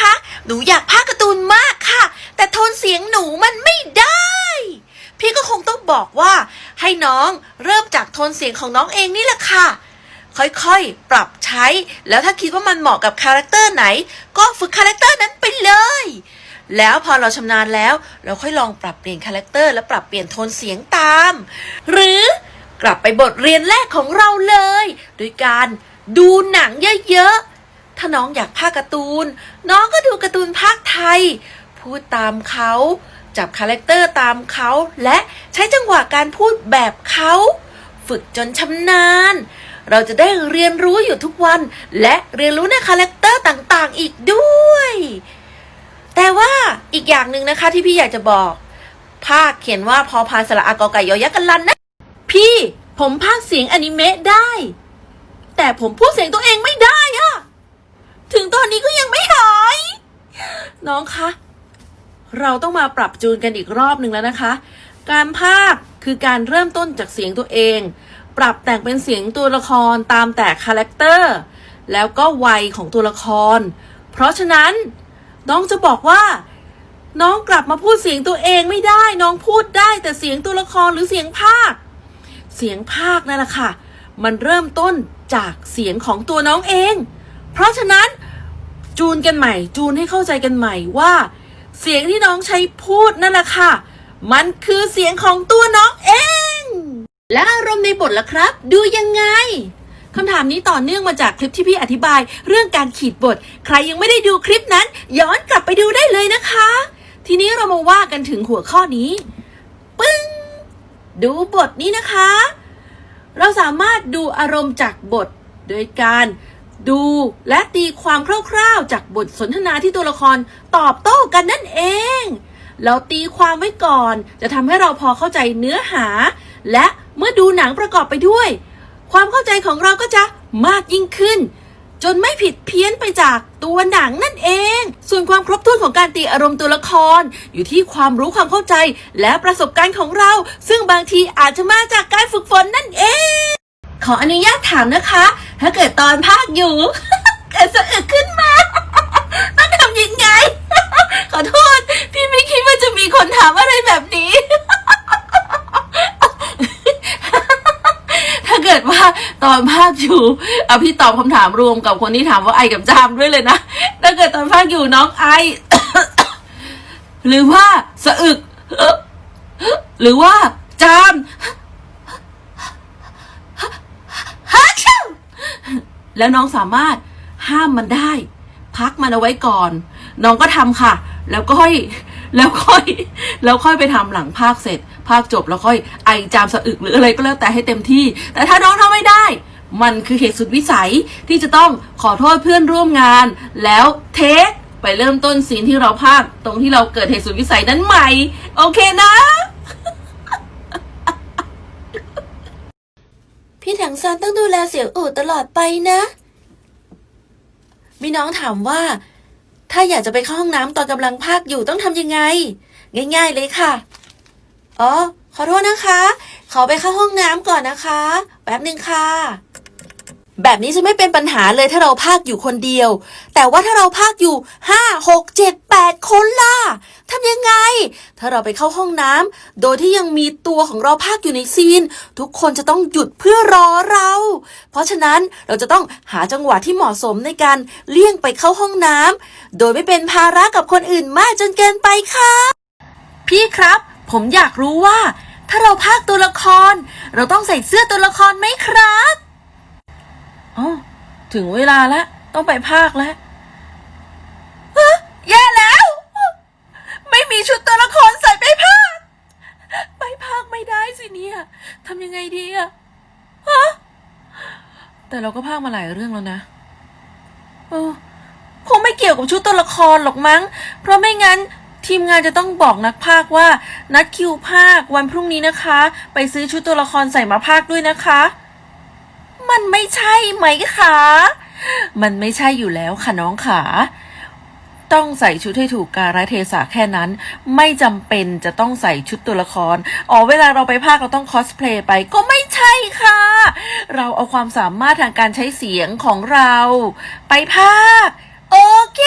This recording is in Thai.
คะ หนูอยากพากการ์ตูนมากค่ะ แต่โทนเสียงหนูมันไม่ได้ พี่ก็คงต้องบอกว่า ให้น้องเริ่มจากโทนเสียงของน้องเองนี่แหละค่ะ ค่อยๆ ปรับใช้ แล้วถ้าคิดว่ามันเหมาะกับคาแรคเตอร์ไหน ก็ฝึกคาแรคเตอร์นั้นไปเลย แล้วพอเราชำนาญแล้ว เราค่อยลองปรับเปลี่ยนคาแรคเตอร์และปรับเปลี่ยนโทนเสียงตาม หรือกลับไปบทเรียนแรกของเราเลย โดยการดูหนังเยอะๆ ถ้าน้องอยากพากย์การ์ตูน น้องก็ดูการ์ตูนภาคไทย พูดตามเขาจับคาแรคเตอร์ตามเขาและใช้จังหวะการพูดแบบเขา ฝึกจนชำนาญ เราจะได้เรียนรู้อยู่ทุกวัน และเรียนรู้ในคาแรคเตอร์ต่างๆ อีกด้วย แต่ว่าอีกอย่างหนึ่งนะคะที่พี่อยากจะบอก ภาคเขียนว่าพอพานสระอากอไก่ยอยักษ์กันลันนะ พี่ผมภาคเสียงอนิเมะได้ แต่ผมพูดเสียงตัวเองไม่ได้อะถึงตอนนี้ก็ยังไม่หาย น้องคะเราต้องมาปรับจูนกันอีกรอบหนึ่งแล้วนะคะ การภาคคือการเริ่มต้นจากเสียงตัวเอง ปรับแต่งเป็นเสียงตัวละครตามแต่คาแรคเตอร์แล้วก็วัยของตัวละคร เพราะฉะนั้น น้องจะบอกว่า น้องกลับมาพูดเสียงตัวเองไม่ได้ น้องพูดได้แต่เสียงตัวละครหรือเสียงภาค เสียงภาคนั่นแหละค่ะ มันเริ่มต้นจากเสียงของตัวน้องเอง เพราะฉะนั้น จูนกันใหม่ จูนให้เข้าใจกันใหม่ว่า เสียงที่น้องใช้พูดนั่นแหละค่ะ มันคือเสียงของตัวน้องเอง และอารมณ์ในบทล่ะครับ ดูยังไงคำถามนี้ต่อเนื่องมาจากคลิปที่พี่อธิบาย เรื่องการขีดบท ใครยังไม่ได้ดูคลิปนั้น ย้อนกลับไปดูได้เลยนะคะ ทีนี้เรามาว่ากันถึงหัวข้อนี้ ปึ้ง ดูบทนี้นะคะ เราสามารถดูอารมณ์จากบท โดยการ ดูและตีความคร่าวๆ จากบทสนทนาที่ตัวละครตอบโต้กันนั่นเอง เราตีความไว้ก่อนจะทำให้เราพอเข้าใจเนื้อหา และเมื่อดูหนังประกอบไปด้วย ความเข้าใจของเราก็จะมากยิ่งขึ้น จนไม่ผิดเพี้ยนไปจากตัวหนังนั่นเอง ส่วนความครบถ้วนของการตีอารมณ์ตัวละคร อยู่ที่ความรู้ความเข้าใจและประสบการณ์ของเรา ซึ่งบางทีอาจจะมาจากการฝึกฝนนั่นเอง ขออนุญาตถามนะคะ ถ้าเกิดตอนภาคอยู่ เกิดสะอึกขึ้นมาต้องทำยังไง ขอโทษ พี่ไม่คิดว่าจะมีคนถามอะไรแบบนี้ ถ้าเกิดว่าตอนภาคอยู่เอาพี่ตอบคำถามรวมกับคนที่ถามว่าไอกับจามด้วยเลยนะ ถ้าเกิดตอนภาคอยู่น้องไอ หรือว่าสะอึก หรือว่าจาม ฮัชชิว แล้วน้องสามารถห้ามมันได้ พักมันเอาไว้ก่อน น้องก็ทำค่ะ แล้วก็ค่อยแล้วค่อย แล้วค่อยไปทำหลังภาคเสร็จ ภาคจบแล้วค่อยไอจามสะอึกหรืออะไรก็แล้วแต่ให้เต็มที่ แต่ถ้าน้องทำไม่ได้ มันคือเหตุสุดวิสัยที่จะต้องขอโทษเพื่อนร่วมงาน แล้วเทคไปเริ่มต้นซีนที่เราภาคตรงที่เราเกิดเหตุสุดวิสัยนั้นใหม่ โอเคนะ พี่ถั งซานต้องดูแลเสียงอู่ตลอดไปนะ มีน้องถามว่า ถ้าอยากจะไปเข้าห้องน้ำตอนกำลังพากอยู่ต้องทำยังไง ง่าย ๆ เลยค่ะ อ๋อ ขอโทษนะคะ ขอไปเข้าห้องน้ำก่อนนะคะ แป๊บหนึ่งค่ะ แบบนี้จะไม่เป็นปัญหาเลยถ้าเราพากอยู่คนเดียว แต่ว่าถ้าเราพากอยู่ห้าหกเจ็ดแปดคนล่ะทำยังไง ถ้าเราไปเข้าห้องน้ำโดยที่ยังมีตัวของเราพากอยู่ในซีน ทุกคนจะต้องหยุดเพื่อรอเรา เพราะฉะนั้นเราจะต้องหาจังหวะที่เหมาะสมในการเลี่ยงไปเข้าห้องน้ำโดยไม่เป็นภาระกับคนอื่นมากจนเกินไปค่ะ พี่ครับ ผมอยากรู้ว่า ถ้าเราพากตัวละคร เราต้องใส่เสื้อตัวละครไหมครับ อ๋อถึงเวลาแล้ว ต้องไปพากแล้วแย่แล้ว ไม่มีชุดตัวละครใส่ไปพากไปพากไม่ได้สิเนี่ยทำยังไงดีอะฮะแต่เราก็พากมาหลายเรื่องแล้วนะเออคงไม่เกี่ยวกับชุดตัวละครหรอกมั้ง เพราะไม่งั้นทีมงานจะต้องบอกนักพากย์ว่า นัดคิวพากย์วันพรุ่งนี้นะคะ ไปซื้อชุดตัวละครใส่มาพากย์ด้วยนะคะ มันไม่ใช่ไหมคะ มันไม่ใช่อยู่แล้วค่ะน้องขาต้องใส่ชุดให้ถูกกาลเทศะแค่นั้น ไม่จำเป็นจะต้องใส่ชุดตัวละคร อ๋อเวลาเราไปภาคเราต้องคอสเพลย์ไปก็ไม่ใช่ค่ะ เราเอาความสามารถทางการใช้เสียงของเรา ไปภาค โอเค